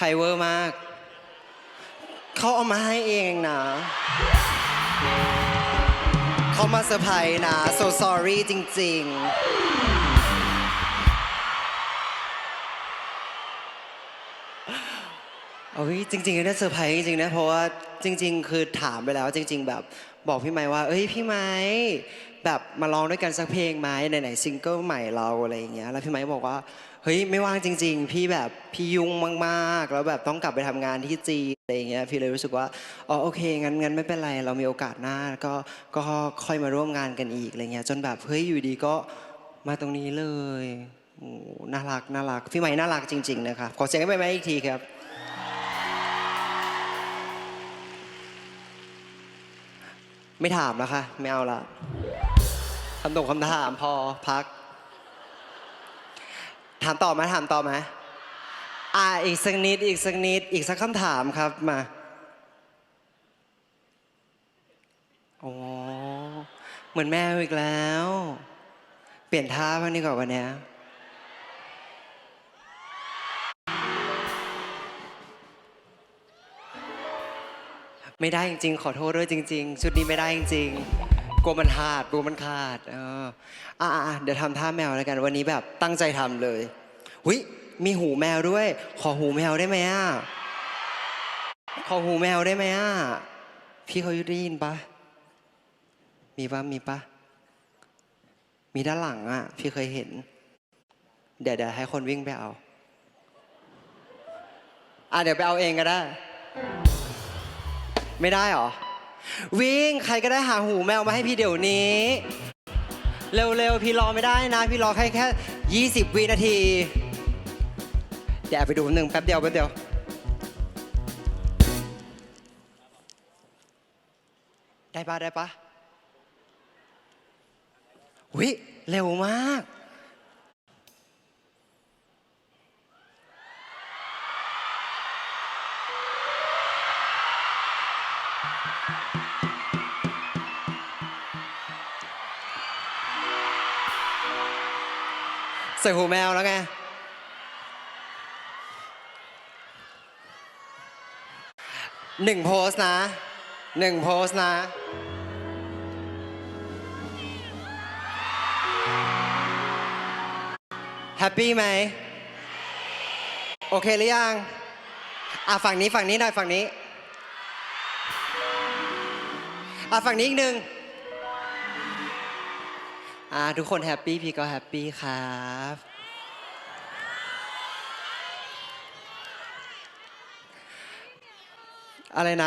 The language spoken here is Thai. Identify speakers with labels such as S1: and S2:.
S1: ใครเวอร์มาก เขาเอามาให้เองนะเขามาเซอร์ไพรส์นะ so sorry จริงๆโอ้ยจริงๆก็ได้เซอร์ไพรส์จริงๆนะ เพราะว่าจริง ๆ คือถามไปแล้วจริง ๆ แบบบอกพี่ไม้ว่า เอ้ยพี่ไม้ แบบมาร้องด้วยกันสักเพลงไหมไหนๆซิงเกิลใหม่เราอะไรอย่างเงี้ยแล้วพี่ไม้บอกว่าเฮ้ยไม่ว่างจริง ๆ พี่แบบพี่ยุ่งมากๆ แล้วแบบต้องกลับไปทำงานที่จีนอะไรอย่างเงี้ยพี่เลยรู้สึกว่าอ๋อโอเคงั้นงั้นไม่เป็นไรเรามีโอกาสหน้าก็ก็ค่อยมาร่วมงานกันอีกอะไรเงี้ยจนแบบเฮ้ยอยู่ดีก็มาตรงนี้เลยโอ้น่ารักน่ารักพี่ไม้น่ารักจริง ๆ นะครับขอเสียงให้พี่ไม้อีกทีครับ ไม่ถามแล้วค่ะไม่เอาละ คำตอบคำถามพอพัก ถามต่อไหมถามต่อไหมอ่าอีกสักนิดอีกสักนิดอีกสักคำถามครับมาโอ้เหมือนแมวอีกแล้ว เปลี่ยนท่าบ้างดีกว่าวันเนี้ยไม่ได้จริงๆ ขอโทษด้วยจริง ๆ ชุดนี้ไม่ได้จริง ๆ ลัวมันขาดกลัวมันขาดเอออะอะเดี๋ยวทำท่าแมวแล้วกันวันนี้แบบตั้งใจทำเลยหุยมีหูแมวด้วย ขอหูแมวได้ไหมอะขอหูแมวได้ไหมอะพี่เขาได้ยินปะมีปะมีปะมีด้านหลังอะ พี่เคยเห็น เดี๋ยวเดี๋ยวให้คนวิ่งไปเอาอะเดี๋ยวไปเอาเองก็ได้ ไม่ได้หรอ วิ่งใครก็ได้หาหูแมวมาให้พี่เดี๋ยวนี้ เร็วๆ พี่รอไม่ได้นะ พี่รอแค่แค่ 20 วินาที เดี๋ยวแอบไปดูหนึ่งแป๊บเดียวแป๊บเดียว ได้ปะได้ปะวิเร็วมาก ใส่หูแมวแล้วไง หนึ่งโพสนะ หนึ่งโพสนะ แฮปปี้ไหม โอเคหรือยัง อะ ฝั่งนี้ฝั่งนี้หน่อยฝั่งนี้ อะ ฝั่งนี้อีกหนึ่ง อ่าทุกคนแฮปปี้พี่ก็แฮปปี้ครับอะไรนะ